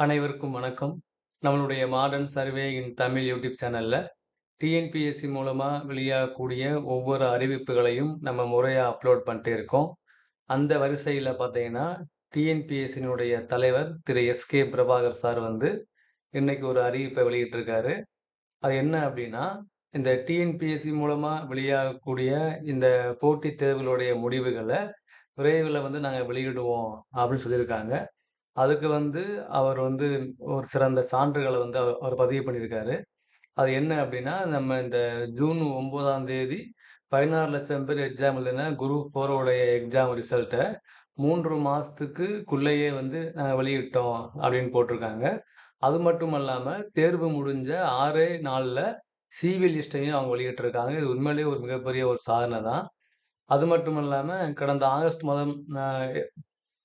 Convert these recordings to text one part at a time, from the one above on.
அனைவருக்கும் வணக்கம். நம்மளுடைய modern survey in Tamil YouTube சேனலில் டிஎன்பிஎஸ்சி மூலமாக வெளியாகக்கூடிய ஒவ்வொரு அறிவிப்புகளையும் நம்ம முறையாக அப்லோட் பண்ணிட்டு இருக்கோம். அந்த வரிசையில் பார்த்தீங்கன்னா, டிஎன்பிஎஸ்சினுடைய தலைவர் திரு எஸ்.கே. பிரபாகர் சார் வந்து, இன்னைக்கு ஒரு அறிவிப்பை வெளியிட்டிருக்காரு. அது என்ன அப்படின்னா, இந்த டிஎன்பிஎஸ்சி மூலமாக வெளியாகக்கூடிய இந்த போட்டித் தேர்வுகளுடைய முடிவுகளை விரைவில் வந்து நாங்கள் வெளியிடுவோம் அப்படின்னு சொல்லியிருக்காங்க. அதுக்கு வந்து அவர் வந்து ஒரு சிறந்த சான்றுகள வந்து அவ அவர் பதிவு பண்ணியிருக்காரு. அது என்ன அப்படின்னா, நம்ம இந்த ஜூன் 9ஆம் தேதி 16,00,000 பேர் எக்ஸாம் எழுதின குரூப் 4 உடைய எக்ஸாம் ரிசல்ட்ட 3 மாதத்துக்குள்ளேயே வந்து நாங்க வெளியிட்டோம் அப்படின்னு போட்டிருக்காங்க. அது மட்டும் அல்லாம, தேர்வு முடிஞ்ச 6 நாள்ல சிவி லிஸ்ட்டையும் அவங்க வெளியிட்டிருக்காங்க. இது உண்மையிலேயே ஒரு மிகப்பெரிய ஒரு சாதனை தான். அது மட்டும் இல்லாம, கடந்த ஆகஸ்ட் மாதம் அ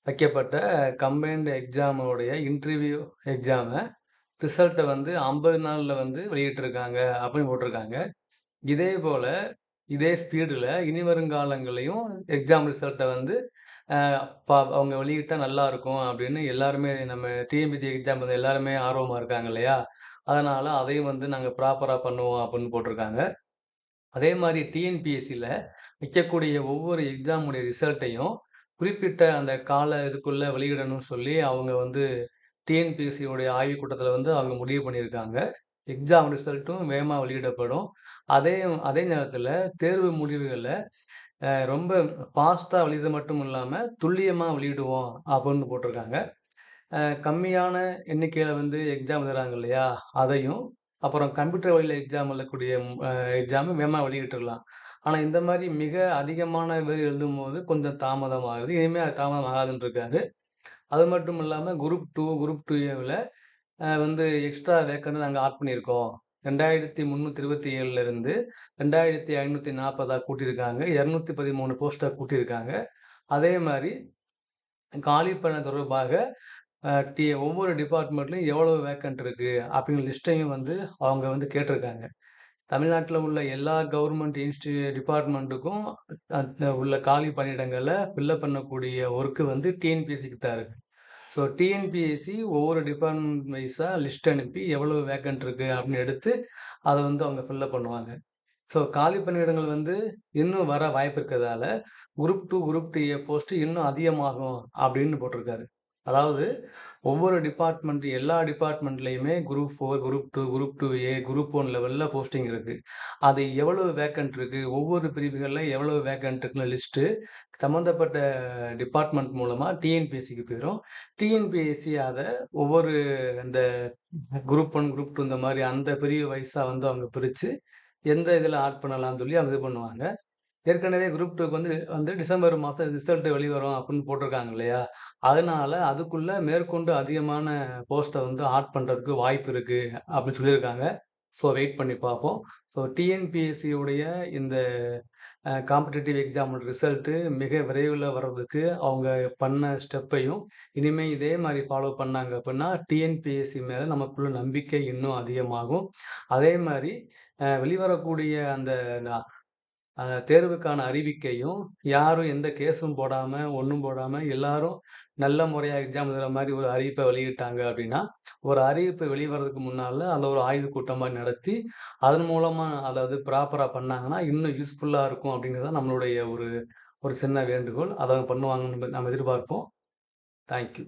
வைக்கப்பட்ட கம்பைன்டு எக்ஸாமோடைய இன்டர்வியூ எக்ஸாமை ரிசல்ட்டை வந்து ஐம்பது நாளில் வந்து வெளியிட்டிருக்காங்க அப்படின்னு போட்டிருக்காங்க. இதே போல் இதே ஸ்பீடில் இனி வருங்காலங்களையும் எக்ஸாம் ரிசல்ட்டை வந்து பா அவங்க வெளியிட்டால் நல்லாயிருக்கும் அப்படின்னு எல்லாருமே நம்ம டிஎன்பிஎஸ்சி எக்ஸாம் வந்து எல்லாருமே ஆர்வமாக இருக்காங்க இல்லையா? அதனால் அதையும் வந்து நாங்கள் ப்ராப்பராக பண்ணுவோம் அப்படின்னு போட்டிருக்காங்க. அதே மாதிரி டிஎன்பிஎஸ்சியில் வைக்கக்கூடிய ஒவ்வொரு எக்ஸாமுடைய ரிசல்ட்டையும் குறிப்பிட்ட அந்த கால இதுக்குள்ள வெளியிடணும்னு சொல்லி அவங்க வந்து டிஎன்பிஎஸ்சியோடைய ஆய்வுக் கூட்டத்தில் வந்து அவங்க முடிவு பண்ணியிருக்காங்க. எக்ஸாம் ரிசல்ட்டும் வேகமாக வெளியிடப்படும். அதே அதே நேரத்தில் தேர்வு முடிவுகளை ரொம்ப ஃபாஸ்ட்டாக வெளியிட மட்டும் இல்லாம, துல்லியமா வெளியிடுவோம் அப்படின்னு போட்டிருக்காங்க. கம்மியான எண்ணிக்கையில வந்து எக்ஸாம் எழுதுறாங்க இல்லையா? அதையும், அப்புறம் கம்ப்யூட்டர் வழியில எக்ஸாம் எழுதக்கூடிய எக்ஸாமும் வேகமாக வேகமா ஆனால் இந்த மாதிரி மிக அதிகமான பேர் எழுதும்போது கொஞ்சம் தாமதம் ஆகுது. அது தாமதம் ஆகாதுன்னு இருக்காரு. அது மட்டும் இல்லாமல் குரூப் டூ குரூப் டூ ஏவில் வந்து எக்ஸ்ட்ரா வேக்கண்ட் நாங்கள் ஆட் பண்ணியிருக்கோம். 2327ல இருந்து 2540ஆ கூட்டியிருக்காங்க. 213 போஸ்ட்ட கூட்டியிருக்காங்க. அதே மாதிரி காலி பண்ண தொடர்பாக டி ஒவ்வொரு டிபார்ட்மெண்ட்லையும் எவ்வளோ வேக்கண்ட் இருக்குது அப்படிங்கிற லிஸ்ட்டையும் வந்து அவங்க வந்து கேட்டிருக்காங்க. தமிழ்நாட்டில் உள்ள எல்லா கவர்மெண்ட் இன்ஸ்டி டிபார்ட்மெண்ட்டுக்கும் உள்ள காலி பணியிடங்களை ஃபில்லப் பண்ணக்கூடிய ஒர்க்கு வந்து டிஎன்பிஎஸ்சிக்கு தான் இருக்குது ஸோ டிஎன்பிஎஸ்சி ஒவ்வொரு டிபார்ட்மெண்ட் வைஸாக லிஸ்ட் அனுப்பி எவ்வளோ வேக்கண்ட் இருக்குது அப்படின்னு எடுத்து, அதை வந்து அவங்க ஃபில்லப் பண்ணுவாங்க. ஸோ காலி பணியிடங்கள் வந்து இன்னும் வர வாய்ப்பு இருக்கிறதால, குரூப் டூ குரூப் 2ஏ போஸ்ட் இன்னும் அதிகமாகும் அப்படின்னு போட்டிருக்காரு. அதாவது ஒவ்வொரு டிபார்ட்மெண்ட் எல்லா டிபார்ட்மெண்ட்லையுமே group four group two group two A group one லெவலில் போஸ்டிங் இருக்குது அது எவ்வளவு வேக்கண்ட் இருக்குது ஒவ்வொரு பிரிவுகளில் எவ்வளவு வேக்கண்ட் இருக்குன்னு லிஸ்ட்டு சம்மந்தப்பட்ட டிபார்ட்மெண்ட் மூலமாக டிஎன்பிஎஸ்சிக்கு போயிடும் டிஎன்பிஎஸ்சி அதை ஒவ்வொரு இந்த குரூப் ஒன் குரூப் டூ இந்த மாதிரி அந்த பிரிவு வயசாக வந்து அவங்க பிரித்து எந்த இதில் ஆட் பண்ணலாம்னு சொல்லி அவங்க இது பண்ணுவாங்க. ஏற்கனவே குரூப் டூக்கு வந்து வந்து டிசம்பர் மாதம் ரிசல்ட் வெளிவரும் அப்படின்னு போட்டிருக்காங்க இல்லையா? அதனால அதுக்குள்ளே மேற்கொண்டு அதிகமான போஸ்ட்டை வந்து ஆட் பண்ணுறதுக்கு வாய்ப்பு இருக்குது அப்படின்னு சொல்லியிருக்காங்க. ஸோ வெயிட் பண்ணி பார்ப்போம். ஸோ டிஎன்பிஎஸ்சியுடைய இந்த காம்படிட்டிவ் எக்ஸாம் ரிசல்ட்டு மிக விரைவில் வர்றதுக்கு அவங்க பண்ண ஸ்டெப்பையும், இனிமேல் இதே மாதிரி ஃபாலோ பண்ணாங்க அப்படின்னா, டிஎன்பிஎஸ்சி மேலே நமக்குள்ள நம்பிக்கை இன்னும் அதிகமாகும். அதே மாதிரி வெளிவரக்கூடிய அந்த தேர்வுக்கான அறிவிக்கையும் யாரும் எந்த கேஸும் போடாமல் ஒன்றும் போடாமல் எல்லாரும் நல்ல முறையாக எக்ஸாம் எழுதுகிற மாதிரி ஒரு அறிவிப்பை வெளியிட்டாங்க அப்படின்னா, ஒரு அறிவிப்பு வெளிவரதுக்கு முன்னால் அத ஒரு ஆய்வு கூட்டமாக நடத்தி, அதன் மூலமாக அதாவது ப்ராப்பராக பண்ணாங்கன்னா, இன்னும் யூஸ்ஃபுல்லாக இருக்கும் அப்படிங்கிறது தான் நம்மளுடைய ஒரு ஒரு சின்ன வேண்டுகோள். அதை பண்ணுவாங்கன்னு நம்ம எதிர்பார்ப்போம். Thank you.